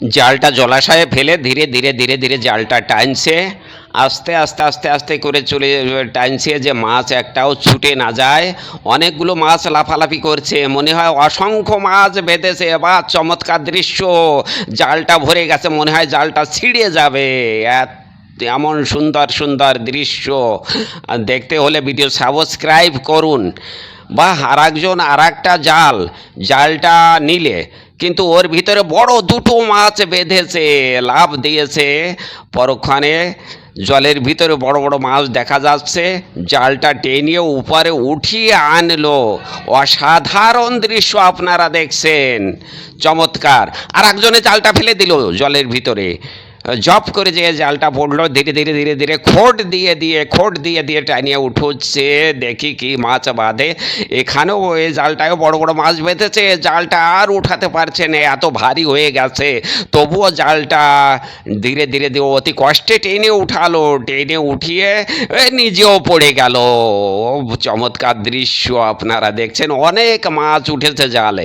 জালটা জলাশয়ে ফেলে ধীরে ধীরে ধীরে ধীরে জালটা টানছে। আস্তে আস্তে আস্তে আস্তে করে চলে টানছে যে মাছ একটাও ছুটে না যায়। অনেকগুলো মাছ লাফালাফি করছে। মনে হয় অসংখ্য মাছ বেঁধেছে। বা চমৎকার দৃশ্য। জালটা ভরে গেছে। মনে হয় জালটা ছিঁড়ে যাবে। এত এমন সুন্দর সুন্দর দৃশ্য। দেখতে হলে ভিডিও সাবস্ক্রাইব করুন। বা আর একজন আর একটা জাল। জালটা নিলে, কিন্তু ওর ভিতরে বড় দুটো মাছ বেঁধেছে লাভ দিয়েছে। পরক্ষণে জলের ভিতরে বড় বড় মাছ দেখা যাচ্ছে। জালটা টেনে উপরে উঠিয়ে আনলো। অসাধারণ দৃশ্য আপনারা দেখছেন। চমৎকার। আর একজনে জালটা ফেলে দিল জলের ভিতরে। জব করে যে জালটা পড়ল, ধীরে ধীরে ধীরে ধীরে খোট দিয়ে দিয়ে, খোট দিয়ে দিয়ে টানিয়ে উঠোচ্ছে দেখি কি মাছ বাঁধে। এখানেও ওই জালটায় বড় বড় মাছ বেঁধেছে। জালটা আর উঠাতে পারছে না, এত ভারী হয়ে গেছে। তবুও জালটা ধীরে ধীরে ধীরে অতি কষ্টে টেনে উঠালো। টেনে উঠিয়ে নিজেও পড়ে গেল। চমৎকার দৃশ্য আপনারা দেখছেন। অনেক মাছ উঠেছে জালে।